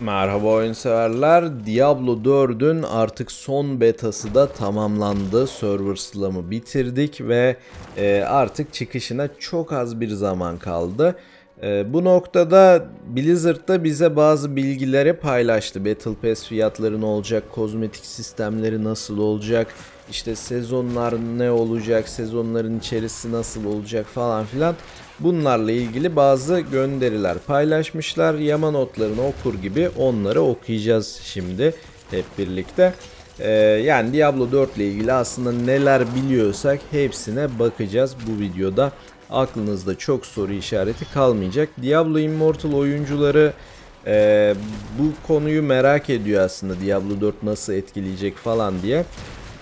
Merhaba oyun severler. Diablo 4'ün artık son betası da tamamlandı. Server slam'ı bitirdik ve e, artık çıkışına çok az bir zaman kaldı. E, bu noktada Blizzard da bize bazı bilgileri paylaştı. Battle Pass fiyatları ne olacak, kozmetik sistemleri nasıl olacak, işte sezonlar ne olacak, sezonların içerisi nasıl olacak falan filan. Bunlarla ilgili bazı gönderiler paylaşmışlar. Yama notlarını okur gibi onları okuyacağız şimdi hep birlikte. Ee, yani Diablo 4 ile ilgili aslında neler biliyorsak hepsine bakacağız bu videoda. Aklınızda çok soru işareti kalmayacak. Diablo Immortal oyuncuları e, bu konuyu merak ediyor aslında Diablo 4 nasıl etkileyecek falan diye.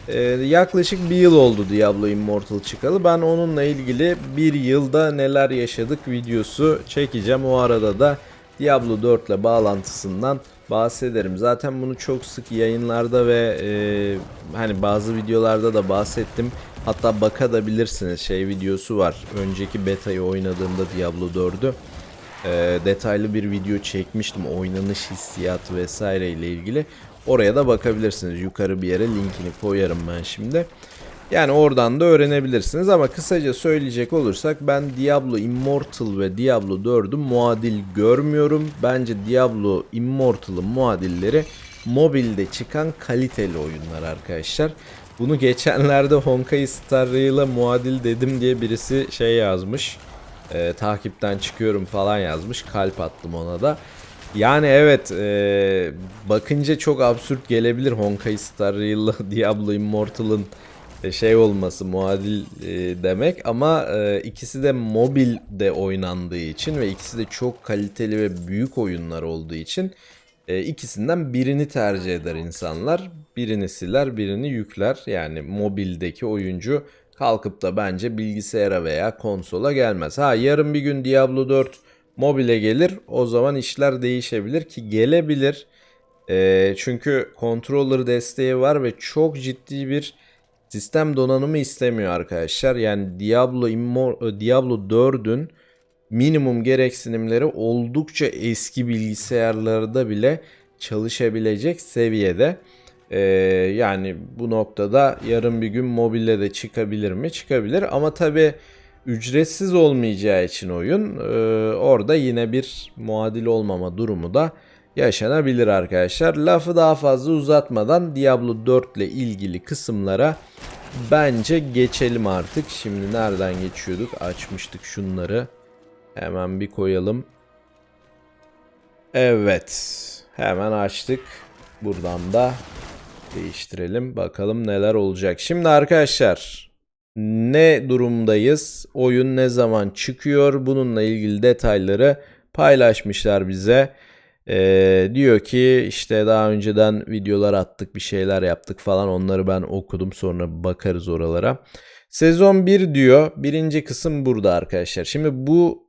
Ee, yaklaşık bir yıl oldu Diablo Immortal çıkalı. Ben onunla ilgili bir yılda neler yaşadık videosu çekeceğim. O arada da Diablo 4 ile bağlantısından bahsederim. Zaten bunu çok sık yayınlarda ve e, hani bazı videolarda da bahsettim. Hatta bakabilirsiniz şey videosu var. Önceki beta'yı oynadığımda Diablo 4'ü e, detaylı bir video çekmiştim. Oynanış hissiyatı vesaire ile ilgili. Oraya da bakabilirsiniz. Yukarı bir yere linkini koyarım ben şimdi. Yani oradan da öğrenebilirsiniz ama kısaca söyleyecek olursak ben Diablo Immortal ve Diablo 4'ü muadil görmüyorum. Bence Diablo Immortal'ın muadilleri mobilde çıkan kaliteli oyunlar arkadaşlar. Bunu geçenlerde Honkai Star Rail'a muadil dedim diye birisi şey yazmış. Ee, takipten çıkıyorum falan yazmış. Kalp attım ona da. Yani evet e, bakınca çok absürt gelebilir Honkai Star Rail'la Diablo Immortal'ın e, şey olması muadil e, demek ama e, ikisi de mobilde oynandığı için ve ikisi de çok kaliteli ve büyük oyunlar olduğu için e, ikisinden birini tercih eder insanlar. Birini siler, birini yükler. Yani mobildeki oyuncu kalkıp da bence bilgisayara veya konsola gelmez. Ha yarın bir gün Diablo 4 mobile gelir o zaman işler değişebilir ki gelebilir. E, çünkü controller desteği var ve çok ciddi bir sistem donanımı istemiyor arkadaşlar. Yani Diablo Immor Diablo 4'ün minimum gereksinimleri oldukça eski bilgisayarlarda bile çalışabilecek seviyede. Ee, yani bu noktada yarın bir gün mobile de çıkabilir mi? Çıkabilir ama tabi ücretsiz olmayacağı için oyun e, orada yine bir muadil olmama durumu da yaşanabilir arkadaşlar. Lafı daha fazla uzatmadan Diablo 4 ile ilgili kısımlara bence geçelim artık. Şimdi nereden geçiyorduk? Açmıştık şunları. Hemen bir koyalım. Evet. Hemen açtık. Buradan da değiştirelim. Bakalım neler olacak. Şimdi arkadaşlar ne durumdayız? Oyun ne zaman çıkıyor? Bununla ilgili detayları paylaşmışlar bize. Ee, diyor ki işte daha önceden videolar attık bir şeyler yaptık falan onları ben okudum sonra bakarız oralara. Sezon 1 diyor birinci kısım burada arkadaşlar. Şimdi bu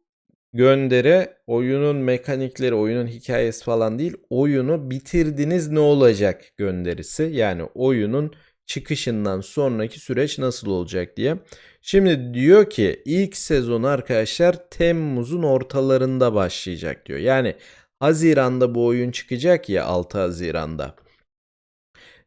gönderi oyunun mekanikleri oyunun hikayesi falan değil oyunu bitirdiniz ne olacak gönderisi. Yani oyunun çıkışından sonraki süreç nasıl olacak diye. Şimdi diyor ki ilk sezon arkadaşlar Temmuz'un ortalarında başlayacak diyor. Yani Haziran'da bu oyun çıkacak ya 6 Haziran'da.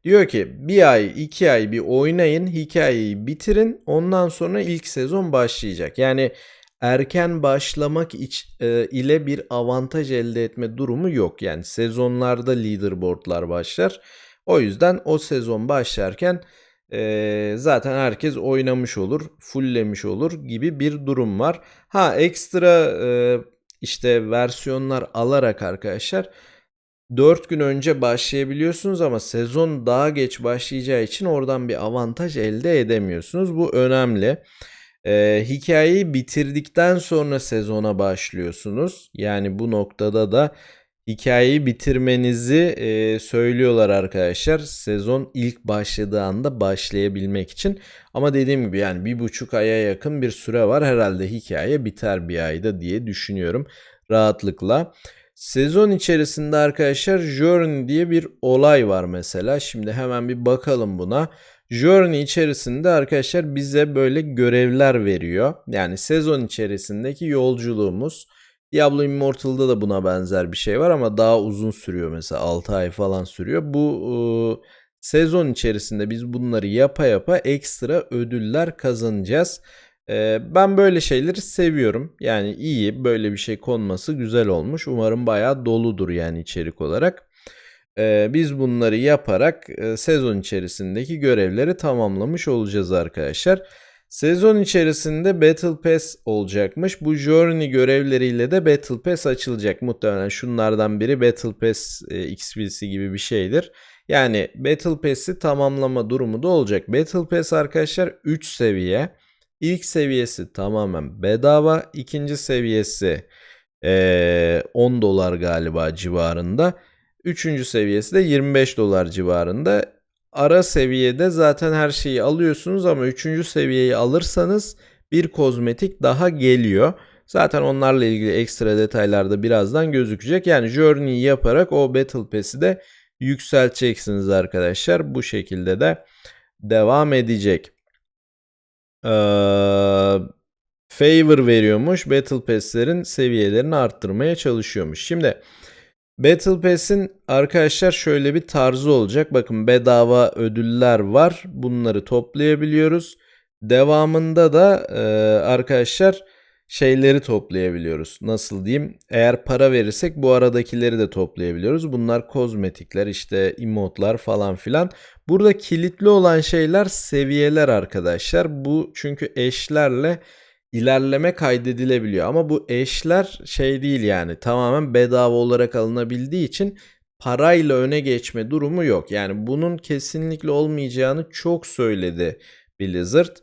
Diyor ki bir ay iki ay bir oynayın hikayeyi bitirin ondan sonra ilk sezon başlayacak. Yani erken başlamak iç, e, ile bir avantaj elde etme durumu yok. Yani sezonlarda leaderboardlar başlar. O yüzden o sezon başlarken e, zaten herkes oynamış olur, fulllemiş olur gibi bir durum var. Ha ekstra e, işte versiyonlar alarak arkadaşlar 4 gün önce başlayabiliyorsunuz ama sezon daha geç başlayacağı için oradan bir avantaj elde edemiyorsunuz. Bu önemli. Ee, hikayeyi bitirdikten sonra sezona başlıyorsunuz. Yani bu noktada da hikayeyi bitirmenizi e, söylüyorlar arkadaşlar. Sezon ilk başladığı anda başlayabilmek için. Ama dediğim gibi yani bir buçuk aya yakın bir süre var. Herhalde hikaye biter bir ayda diye düşünüyorum rahatlıkla. Sezon içerisinde arkadaşlar Journey diye bir olay var mesela. Şimdi hemen bir bakalım buna. Journey içerisinde arkadaşlar bize böyle görevler veriyor. Yani sezon içerisindeki yolculuğumuz Diablo Immortal'da da buna benzer bir şey var ama daha uzun sürüyor mesela 6 ay falan sürüyor. Bu e, sezon içerisinde biz bunları yapa yapa ekstra ödüller kazanacağız. E, ben böyle şeyleri seviyorum. Yani iyi böyle bir şey konması güzel olmuş. Umarım bayağı doludur yani içerik olarak. E, biz bunları yaparak e, sezon içerisindeki görevleri tamamlamış olacağız arkadaşlar. Sezon içerisinde Battle Pass olacakmış. Bu Journey görevleriyle de Battle Pass açılacak. Muhtemelen şunlardan biri Battle Pass e, XP'si gibi bir şeydir. Yani Battle Pass'i tamamlama durumu da olacak. Battle Pass arkadaşlar 3 seviye. İlk seviyesi tamamen bedava. İkinci seviyesi e, 10 dolar galiba civarında. Üçüncü seviyesi de 25 dolar civarında. Ara seviyede zaten her şeyi alıyorsunuz ama üçüncü seviyeyi alırsanız bir kozmetik daha geliyor. Zaten onlarla ilgili ekstra detaylar da birazdan gözükecek. Yani Journey'i yaparak o Battle Pass'i de yükselteceksiniz arkadaşlar. Bu şekilde de devam edecek. Ee, favor veriyormuş. Battle Pass'lerin seviyelerini arttırmaya çalışıyormuş. Şimdi Battle Pass'in arkadaşlar şöyle bir tarzı olacak. Bakın bedava ödüller var. Bunları toplayabiliyoruz. Devamında da e, arkadaşlar şeyleri toplayabiliyoruz. Nasıl diyeyim? Eğer para verirsek bu aradakileri de toplayabiliyoruz. Bunlar kozmetikler, işte emotlar falan filan. Burada kilitli olan şeyler seviyeler arkadaşlar. Bu çünkü eşlerle ilerleme kaydedilebiliyor. Ama bu eşler şey değil yani tamamen bedava olarak alınabildiği için parayla öne geçme durumu yok. Yani bunun kesinlikle olmayacağını çok söyledi Blizzard.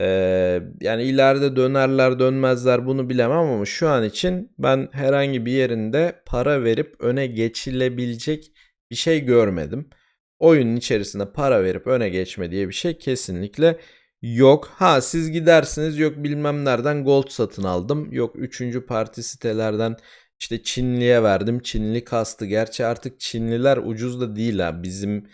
Ee, yani ileride dönerler dönmezler bunu bilemem ama şu an için ben herhangi bir yerinde para verip öne geçilebilecek bir şey görmedim. Oyunun içerisinde para verip öne geçme diye bir şey kesinlikle Yok. Ha siz gidersiniz yok bilmem nereden gold satın aldım. Yok üçüncü parti sitelerden işte Çinli'ye verdim. Çinli kastı. Gerçi artık Çinliler ucuz da değil ha. Bizim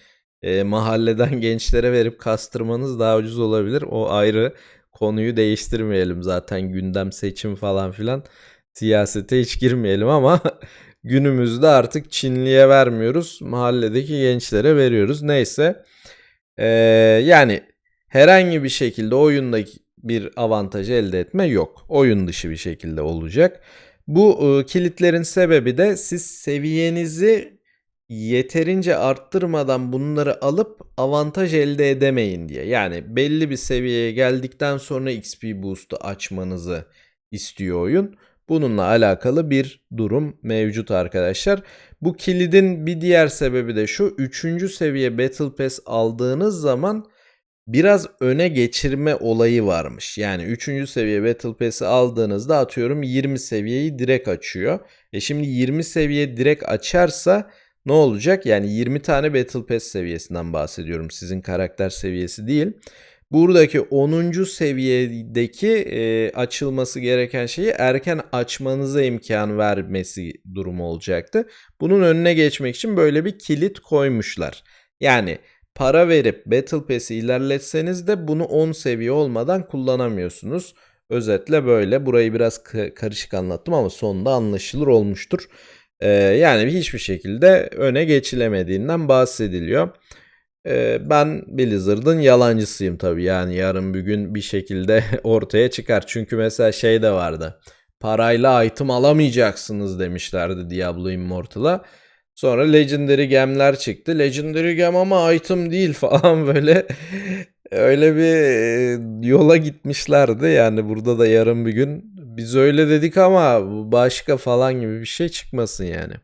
e, mahalleden gençlere verip kastırmanız daha ucuz olabilir. O ayrı. Konuyu değiştirmeyelim zaten gündem seçim falan filan. Siyasete hiç girmeyelim ama günümüzde artık Çinli'ye vermiyoruz. Mahalledeki gençlere veriyoruz. Neyse. Ee, yani herhangi bir şekilde oyundaki bir avantaj elde etme yok. Oyun dışı bir şekilde olacak. Bu e, kilitlerin sebebi de siz seviyenizi yeterince arttırmadan bunları alıp avantaj elde edemeyin diye. Yani belli bir seviyeye geldikten sonra XP boost'u açmanızı istiyor oyun. Bununla alakalı bir durum mevcut arkadaşlar. Bu kilidin bir diğer sebebi de şu. 3. seviye Battle Pass aldığınız zaman biraz öne geçirme olayı varmış. Yani 3. seviye Battle Pass'i aldığınızda atıyorum 20 seviyeyi direkt açıyor. E şimdi 20 seviye direkt açarsa ne olacak? Yani 20 tane Battle Pass seviyesinden bahsediyorum. Sizin karakter seviyesi değil. Buradaki 10. seviyedeki e, açılması gereken şeyi erken açmanıza imkan vermesi durumu olacaktı. Bunun önüne geçmek için böyle bir kilit koymuşlar. Yani para verip Battle Pass'i ilerletseniz de bunu 10 seviye olmadan kullanamıyorsunuz. Özetle böyle. Burayı biraz karışık anlattım ama sonunda anlaşılır olmuştur. Ee, yani hiçbir şekilde öne geçilemediğinden bahsediliyor. Ee, ben Blizzard'ın yalancısıyım tabii. Yani yarın bir gün bir şekilde ortaya çıkar. Çünkü mesela şey de vardı. Parayla item alamayacaksınız demişlerdi Diablo Immortal'a. Sonra Legendary Gem'ler çıktı. Legendary Gem ama item değil falan böyle öyle bir e, yola gitmişlerdi. Yani burada da yarın bir gün biz öyle dedik ama başka falan gibi bir şey çıkmasın yani.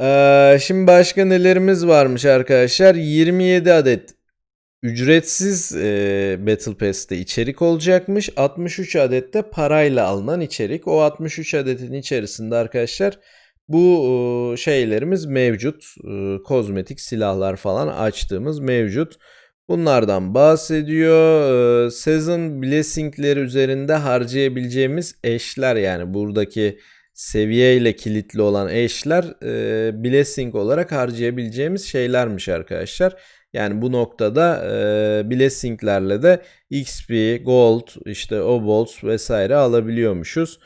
Ee, şimdi başka nelerimiz varmış arkadaşlar? 27 adet ücretsiz e, Battle Pass'te içerik olacakmış. 63 adet de parayla alınan içerik. O 63 adetin içerisinde arkadaşlar bu şeylerimiz mevcut. Kozmetik silahlar falan açtığımız mevcut. Bunlardan bahsediyor. Season Blessing'leri üzerinde harcayabileceğimiz eşler yani buradaki seviye ile kilitli olan eşler Blessing olarak harcayabileceğimiz şeylermiş arkadaşlar. Yani bu noktada e, Blessing'lerle de XP, Gold, işte Obols vesaire alabiliyormuşuz.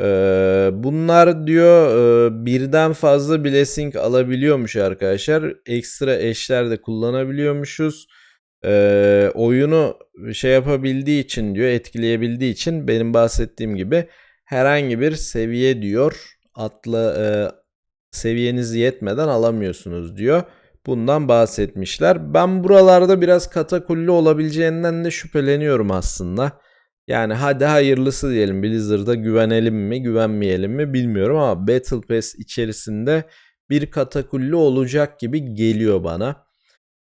Ee, bunlar diyor e, birden fazla blessing alabiliyormuş arkadaşlar. Ekstra eşler de kullanabiliyormuşuz. Ee, oyunu şey yapabildiği için diyor etkileyebildiği için benim bahsettiğim gibi herhangi bir seviye diyor atla e, seviyeniz yetmeden alamıyorsunuz diyor. Bundan bahsetmişler. Ben buralarda biraz katakulli olabileceğinden de şüpheleniyorum aslında. Yani hadi hayırlısı diyelim Blizzard'a güvenelim mi güvenmeyelim mi bilmiyorum ama Battle Pass içerisinde bir katakulli olacak gibi geliyor bana.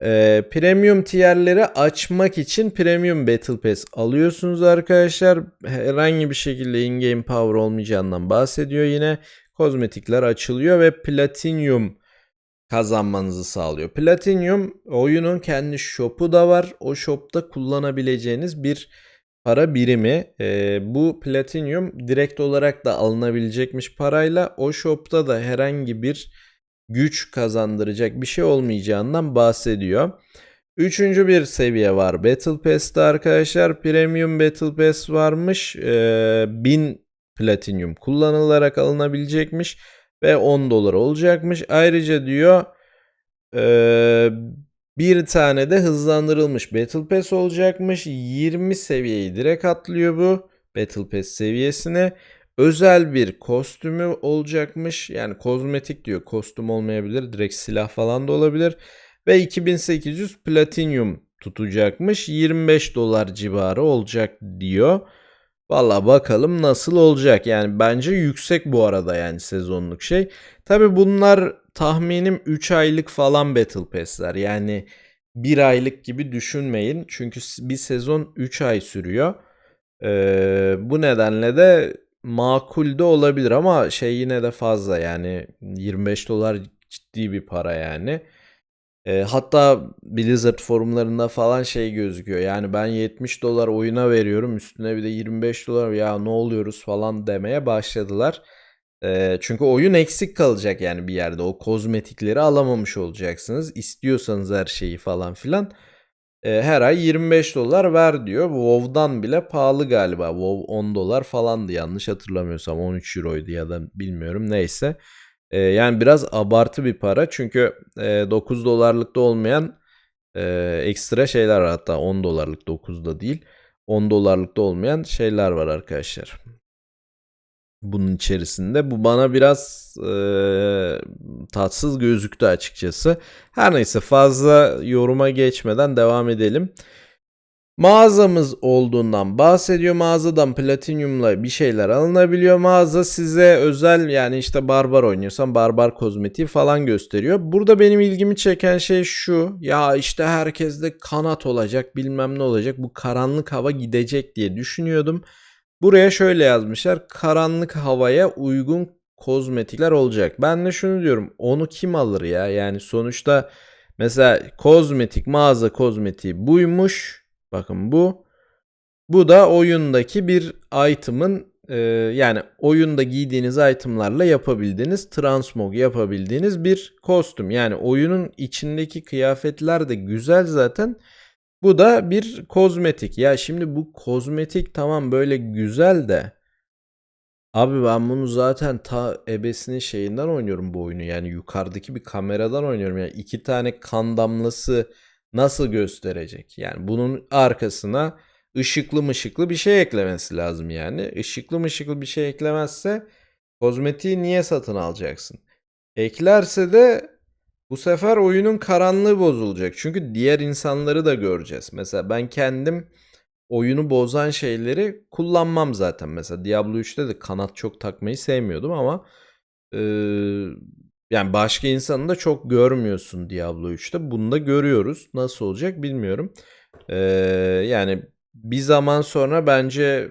Ee, premium tierleri açmak için Premium Battle Pass alıyorsunuz arkadaşlar. Herhangi bir şekilde in-game power olmayacağından bahsediyor yine. Kozmetikler açılıyor ve Platinum kazanmanızı sağlıyor. Platinum oyunun kendi shop'u da var. O shop'ta kullanabileceğiniz bir para birimi. Ee, bu Platinum direkt olarak da alınabilecekmiş parayla. O shop'ta da herhangi bir güç kazandıracak bir şey olmayacağından bahsediyor. Üçüncü bir seviye var Battle Pass'te arkadaşlar. Premium Battle Pass varmış. Ee, 1000 Platinum kullanılarak alınabilecekmiş ve 10 dolar olacakmış. Ayrıca diyor ee, bir tane de hızlandırılmış Battle Pass olacakmış. 20 seviyeyi direkt atlıyor bu Battle Pass seviyesine. Özel bir kostümü olacakmış. Yani kozmetik diyor. Kostüm olmayabilir. Direkt silah falan da olabilir. Ve 2800 platinum tutacakmış. 25 dolar civarı olacak diyor. Valla bakalım nasıl olacak. Yani bence yüksek bu arada yani sezonluk şey. Tabi bunlar tahminim 3 aylık falan Battle Pass'ler. Yani 1 aylık gibi düşünmeyin. Çünkü bir sezon 3 ay sürüyor. Ee, bu nedenle de makul de olabilir ama şey yine de fazla yani 25 dolar ciddi bir para yani. E, hatta Blizzard forumlarında falan şey gözüküyor. Yani ben 70 dolar oyuna veriyorum üstüne bir de 25 dolar ya ne oluyoruz falan demeye başladılar. E, çünkü oyun eksik kalacak yani bir yerde. O kozmetikleri alamamış olacaksınız. İstiyorsanız her şeyi falan filan. E, her ay 25 dolar ver diyor. WoW'dan bile pahalı galiba. WoW 10 dolar falandı yanlış hatırlamıyorsam 13 euroydu ya da bilmiyorum neyse. E, yani biraz abartı bir para çünkü e, 9 dolarlıkta olmayan e, ekstra şeyler. Hatta 10 dolarlık 9'da değil 10 dolarlıkta olmayan şeyler var arkadaşlar bunun içerisinde. Bu bana biraz e, tatsız gözüktü açıkçası. Her neyse fazla yoruma geçmeden devam edelim. Mağazamız olduğundan bahsediyor. Mağazadan platinyumla bir şeyler alınabiliyor. Mağaza size özel yani işte barbar oynuyorsan barbar kozmetiği falan gösteriyor. Burada benim ilgimi çeken şey şu. Ya işte herkeste kanat olacak bilmem ne olacak. Bu karanlık hava gidecek diye düşünüyordum. Buraya şöyle yazmışlar. Karanlık havaya uygun kozmetikler olacak. Ben de şunu diyorum. Onu kim alır ya? Yani sonuçta mesela kozmetik mağaza kozmetiği buymuş. Bakın bu. Bu da oyundaki bir item'ın e, yani oyunda giydiğiniz itemlarla yapabildiğiniz transmog yapabildiğiniz bir kostüm. Yani oyunun içindeki kıyafetler de güzel zaten. Bu da bir kozmetik. Ya şimdi bu kozmetik tamam böyle güzel de Abi ben bunu zaten ta ebesinin şeyinden oynuyorum bu oyunu. Yani yukarıdaki bir kameradan oynuyorum. Yani iki tane kan damlası nasıl gösterecek? Yani bunun arkasına ışıklı mışıklı bir şey eklemesi lazım yani. Işıklı mışıklı bir şey eklemezse kozmetiği niye satın alacaksın? Eklerse de bu sefer oyunun karanlığı bozulacak. Çünkü diğer insanları da göreceğiz. Mesela ben kendim oyunu bozan şeyleri kullanmam zaten. Mesela Diablo 3'te de kanat çok takmayı sevmiyordum ama e, yani başka insanı da çok görmüyorsun Diablo 3'te. Bunu da görüyoruz. Nasıl olacak bilmiyorum. E, yani bir zaman sonra bence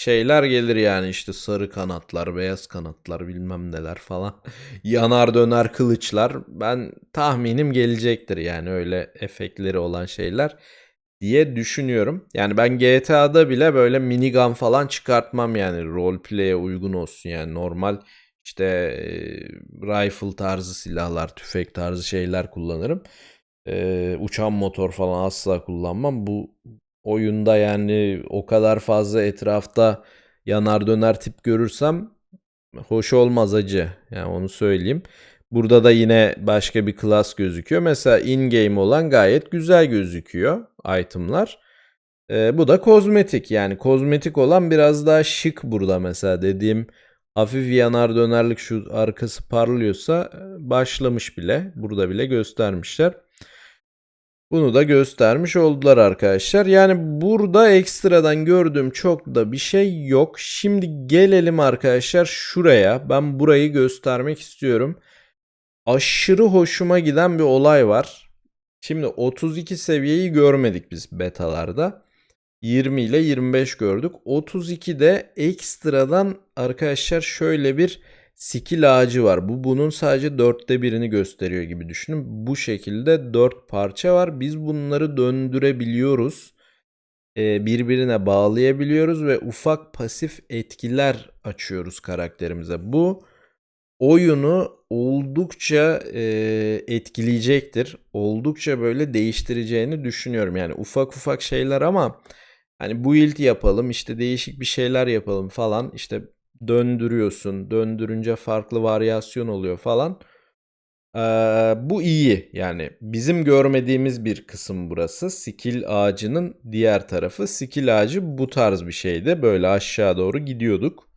şeyler gelir yani işte sarı kanatlar, beyaz kanatlar bilmem neler falan. Yanar döner kılıçlar. Ben tahminim gelecektir yani öyle efektleri olan şeyler diye düşünüyorum. Yani ben GTA'da bile böyle minigun falan çıkartmam yani roleplay'e uygun olsun yani normal işte rifle tarzı silahlar, tüfek tarzı şeyler kullanırım. E, uçan motor falan asla kullanmam. Bu oyunda yani o kadar fazla etrafta yanar döner tip görürsem hoş olmaz acı. Yani onu söyleyeyim. Burada da yine başka bir klas gözüküyor. Mesela in-game olan gayet güzel gözüküyor itemlar. Ee, bu da kozmetik. Yani kozmetik olan biraz daha şık burada mesela dediğim hafif yanar dönerlik şu arkası parlıyorsa e, başlamış bile. Burada bile göstermişler. Bunu da göstermiş oldular arkadaşlar. Yani burada ekstradan gördüğüm çok da bir şey yok. Şimdi gelelim arkadaşlar şuraya. Ben burayı göstermek istiyorum. Aşırı hoşuma giden bir olay var. Şimdi 32 seviyeyi görmedik biz betalarda. 20 ile 25 gördük. 32'de ekstradan arkadaşlar şöyle bir skill ağacı var. Bu bunun sadece dörtte birini gösteriyor gibi düşünün. Bu şekilde dört parça var. Biz bunları döndürebiliyoruz. Ee, birbirine bağlayabiliyoruz ve ufak pasif etkiler açıyoruz karakterimize. Bu oyunu oldukça e, etkileyecektir. Oldukça böyle değiştireceğini düşünüyorum. Yani ufak ufak şeyler ama hani build yapalım işte değişik bir şeyler yapalım falan işte döndürüyorsun. Döndürünce farklı varyasyon oluyor falan. Ee, bu iyi yani bizim görmediğimiz bir kısım burası. Skill ağacının diğer tarafı. Skill ağacı bu tarz bir şeydi. Böyle aşağı doğru gidiyorduk.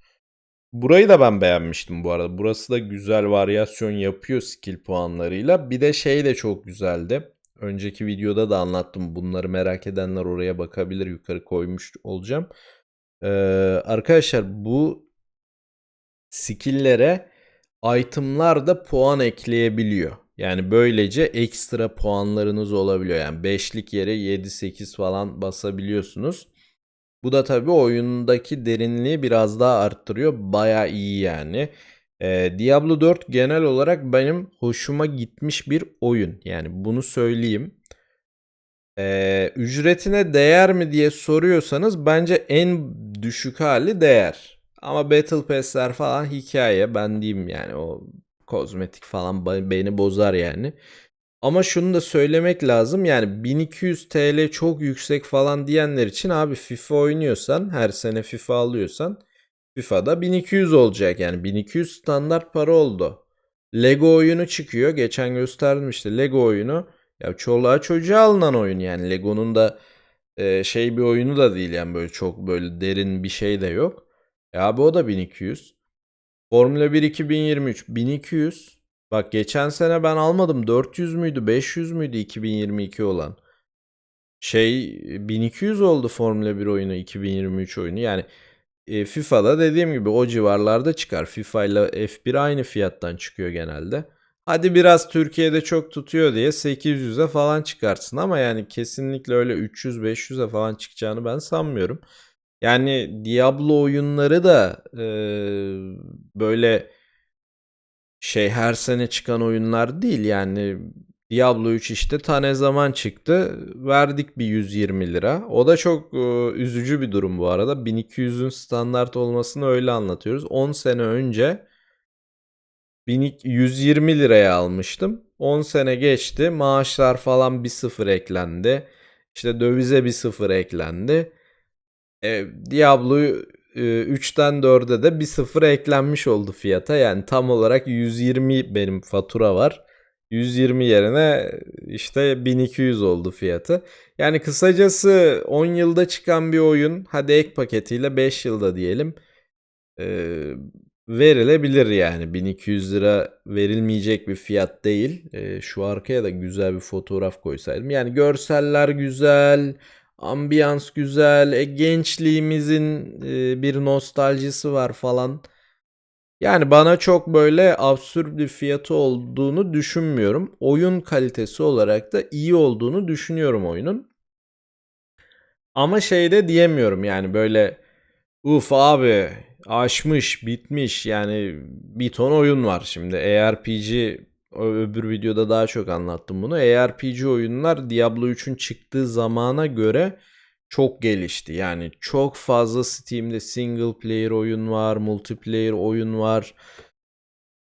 Burayı da ben beğenmiştim bu arada. Burası da güzel varyasyon yapıyor skill puanlarıyla. Bir de şey de çok güzeldi. Önceki videoda da anlattım. Bunları merak edenler oraya bakabilir. Yukarı koymuş olacağım. Ee, arkadaşlar bu skill'lere itemlar da puan ekleyebiliyor. Yani böylece ekstra puanlarınız olabiliyor. Yani 5'lik yere 7-8 falan basabiliyorsunuz. Bu da tabii oyundaki derinliği biraz daha arttırıyor. Baya iyi yani. Ee, Diablo 4 genel olarak benim hoşuma gitmiş bir oyun. Yani bunu söyleyeyim. Ee, ücretine değer mi diye soruyorsanız bence en düşük hali değer. Ama Battle Pass'ler falan hikaye ben diyeyim yani o kozmetik falan beni bozar yani. Ama şunu da söylemek lazım yani 1200 TL çok yüksek falan diyenler için abi FIFA oynuyorsan her sene FIFA alıyorsan FIFA'da 1200 olacak yani 1200 standart para oldu. Lego oyunu çıkıyor geçen gösterdim işte Lego oyunu ya çoluğa çocuğa alınan oyun yani Lego'nun da e, şey bir oyunu da değil yani böyle çok böyle derin bir şey de yok. E abi o da 1200. Formula 1 2023 1200. Bak geçen sene ben almadım. 400 müydü 500 müydü 2022 olan. Şey 1200 oldu Formula 1 oyunu 2023 oyunu. Yani e, FIFA'da dediğim gibi o civarlarda çıkar. FIFA ile F1 aynı fiyattan çıkıyor genelde. Hadi biraz Türkiye'de çok tutuyor diye 800'e falan çıkarsın ama yani kesinlikle öyle 300-500'e falan çıkacağını ben sanmıyorum. Yani Diablo oyunları da e, böyle şey her sene çıkan oyunlar değil yani Diablo 3 işte tane zaman çıktı. Verdik bir 120 lira. O da çok e, üzücü bir durum bu arada. 1200'ün standart olmasını öyle anlatıyoruz. 10 sene önce 120 liraya almıştım. 10 sene geçti. Maaşlar falan bir sıfır eklendi. İşte dövize bir sıfır eklendi. E, Diablo 3'ten 4'e de bir sıfır eklenmiş oldu fiyata. Yani tam olarak 120 benim fatura var. 120 yerine işte 1200 oldu fiyatı. Yani kısacası 10 yılda çıkan bir oyun hadi ek paketiyle 5 yılda diyelim e, verilebilir yani 1200 lira verilmeyecek bir fiyat değil. E, şu arkaya da güzel bir fotoğraf koysaydım. Yani görseller güzel, ambiyans güzel, e, gençliğimizin e, bir nostaljisi var falan. Yani bana çok böyle absürt bir fiyatı olduğunu düşünmüyorum. Oyun kalitesi olarak da iyi olduğunu düşünüyorum oyunun. Ama şey de diyemiyorum yani böyle uf abi aşmış bitmiş yani bir ton oyun var şimdi ARPG öbür videoda daha çok anlattım bunu. ARPG oyunlar Diablo 3'ün çıktığı zamana göre çok gelişti. Yani çok fazla Steam'de single player oyun var, multiplayer oyun var.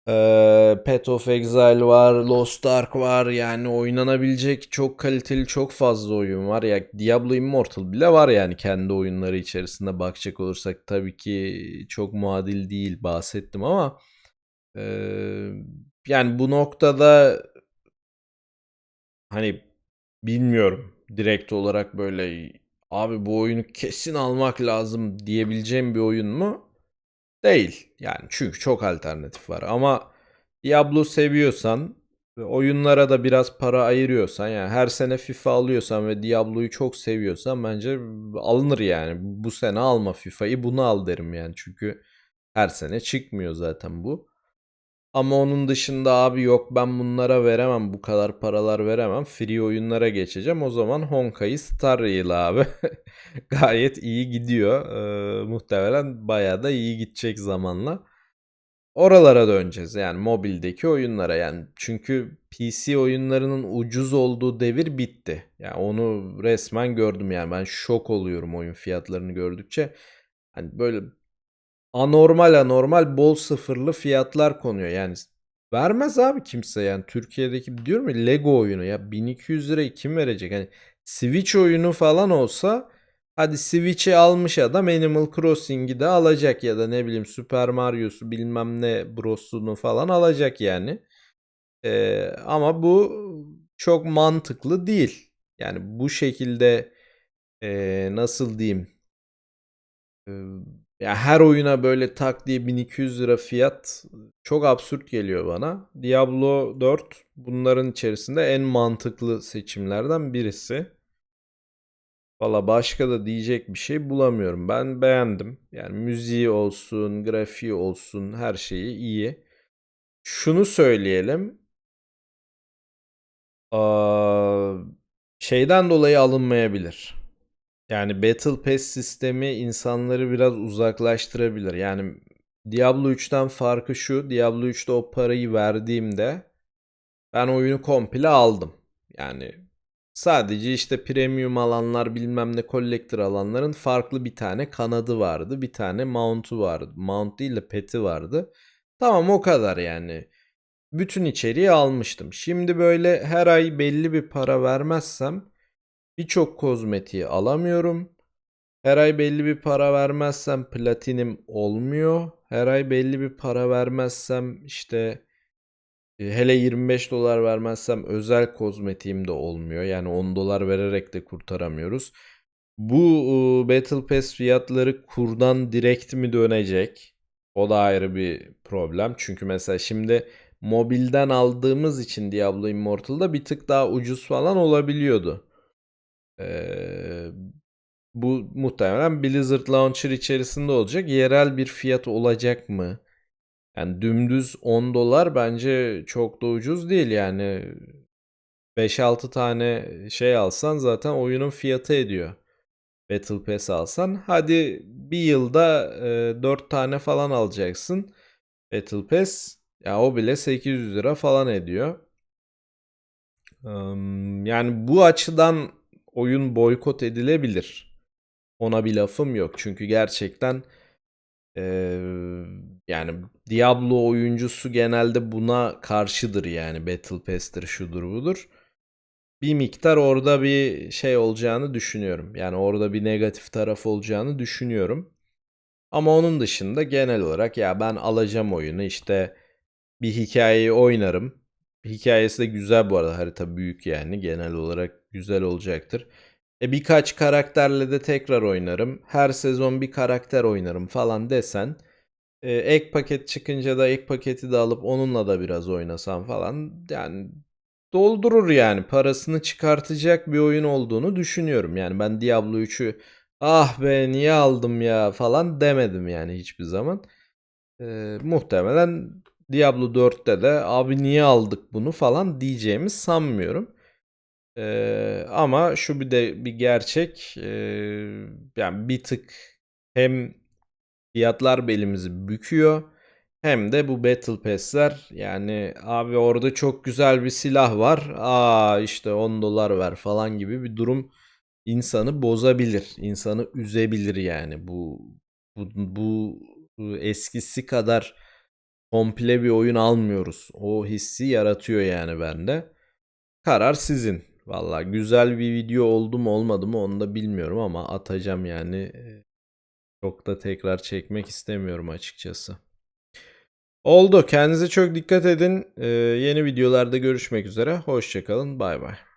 Ee, Path of Exile var, Lost Ark var. Yani oynanabilecek çok kaliteli çok fazla oyun var. Ya Diablo Immortal bile var yani kendi oyunları içerisinde bakacak olursak tabii ki çok muadil değil bahsettim ama ee, yani bu noktada hani bilmiyorum direkt olarak böyle abi bu oyunu kesin almak lazım diyebileceğim bir oyun mu? Değil. Yani çünkü çok alternatif var ama Diablo seviyorsan oyunlara da biraz para ayırıyorsan yani her sene FIFA alıyorsan ve Diablo'yu çok seviyorsan bence alınır yani. Bu sene alma FIFA'yı bunu al derim yani. Çünkü her sene çıkmıyor zaten bu. Ama onun dışında abi yok ben bunlara veremem bu kadar paralar veremem. Free oyunlara geçeceğim. O zaman Honkai Star Rail abi. Gayet iyi gidiyor. Ee, muhtemelen bayağı da iyi gidecek zamanla. Oralara döneceğiz yani mobildeki oyunlara yani. Çünkü PC oyunlarının ucuz olduğu devir bitti. Yani onu resmen gördüm yani ben şok oluyorum oyun fiyatlarını gördükçe. Hani böyle anormal anormal bol sıfırlı fiyatlar konuyor. Yani vermez abi kimse yani Türkiye'deki diyorum ya Lego oyunu ya 1200 lirayı kim verecek? Hani Switch oyunu falan olsa hadi Switch'i almış adam Animal Crossing'i de alacak ya da ne bileyim Super Mario'su bilmem ne Bros'unu falan alacak yani. Ee, ama bu çok mantıklı değil. Yani bu şekilde ee, nasıl diyeyim? Ee, ya her oyuna böyle tak diye 1200 lira fiyat çok absürt geliyor bana. Diablo 4 bunların içerisinde en mantıklı seçimlerden birisi. Valla başka da diyecek bir şey bulamıyorum. Ben beğendim. Yani müziği olsun, grafiği olsun her şeyi iyi. Şunu söyleyelim. Aa, şeyden dolayı alınmayabilir. Yani Battle Pass sistemi insanları biraz uzaklaştırabilir. Yani Diablo 3'ten farkı şu. Diablo 3'te o parayı verdiğimde ben oyunu komple aldım. Yani sadece işte premium alanlar bilmem ne collector alanların farklı bir tane kanadı vardı. Bir tane mount'u vardı. Mount değil de pet'i vardı. Tamam o kadar yani. Bütün içeriği almıştım. Şimdi böyle her ay belli bir para vermezsem birçok kozmetiği alamıyorum. Her ay belli bir para vermezsem platinim olmuyor. Her ay belli bir para vermezsem işte e, hele 25 dolar vermezsem özel kozmetiğim de olmuyor. Yani 10 dolar vererek de kurtaramıyoruz. Bu Battle Pass fiyatları kurdan direkt mi dönecek? O da ayrı bir problem. Çünkü mesela şimdi mobilden aldığımız için Diablo Immortal'da bir tık daha ucuz falan olabiliyordu. Bu muhtemelen Blizzard Launcher içerisinde olacak. Yerel bir fiyat olacak mı? Yani dümdüz 10 dolar bence çok da ucuz değil yani. 5-6 tane şey alsan zaten oyunun fiyatı ediyor. Battle Pass alsan. Hadi bir yılda e, 4 tane falan alacaksın. Battle Pass. Ya o bile 800 lira falan ediyor. Yani bu açıdan oyun boykot edilebilir. Ona bir lafım yok. Çünkü gerçekten ee, yani Diablo oyuncusu genelde buna karşıdır yani Battle Pass'tir şudur budur. Bir miktar orada bir şey olacağını düşünüyorum. Yani orada bir negatif taraf olacağını düşünüyorum. Ama onun dışında genel olarak ya ben alacağım oyunu işte bir hikayeyi oynarım. Hikayesi de güzel bu arada harita büyük yani genel olarak güzel olacaktır. E birkaç karakterle de tekrar oynarım. Her sezon bir karakter oynarım falan desen. E, ek paket çıkınca da ek paketi de alıp onunla da biraz oynasam falan. Yani doldurur yani. Parasını çıkartacak bir oyun olduğunu düşünüyorum. Yani ben Diablo 3'ü ah be niye aldım ya falan demedim yani hiçbir zaman. E, muhtemelen Diablo 4'te de abi niye aldık bunu falan diyeceğimi sanmıyorum. Ee, ama şu bir de bir gerçek ee, yani bir tık hem fiyatlar belimizi büküyor hem de bu Battle Pass'ler yani abi orada çok güzel bir silah var aa işte 10 dolar ver falan gibi bir durum insanı bozabilir insanı üzebilir yani bu bu, bu eskisi kadar komple bir oyun almıyoruz. O hissi yaratıyor yani bende. Karar sizin. Valla güzel bir video oldu mu olmadı mı onu da bilmiyorum ama atacağım yani. Çok da tekrar çekmek istemiyorum açıkçası. Oldu. Kendinize çok dikkat edin. Ee, yeni videolarda görüşmek üzere. Hoşçakalın. Bay bay.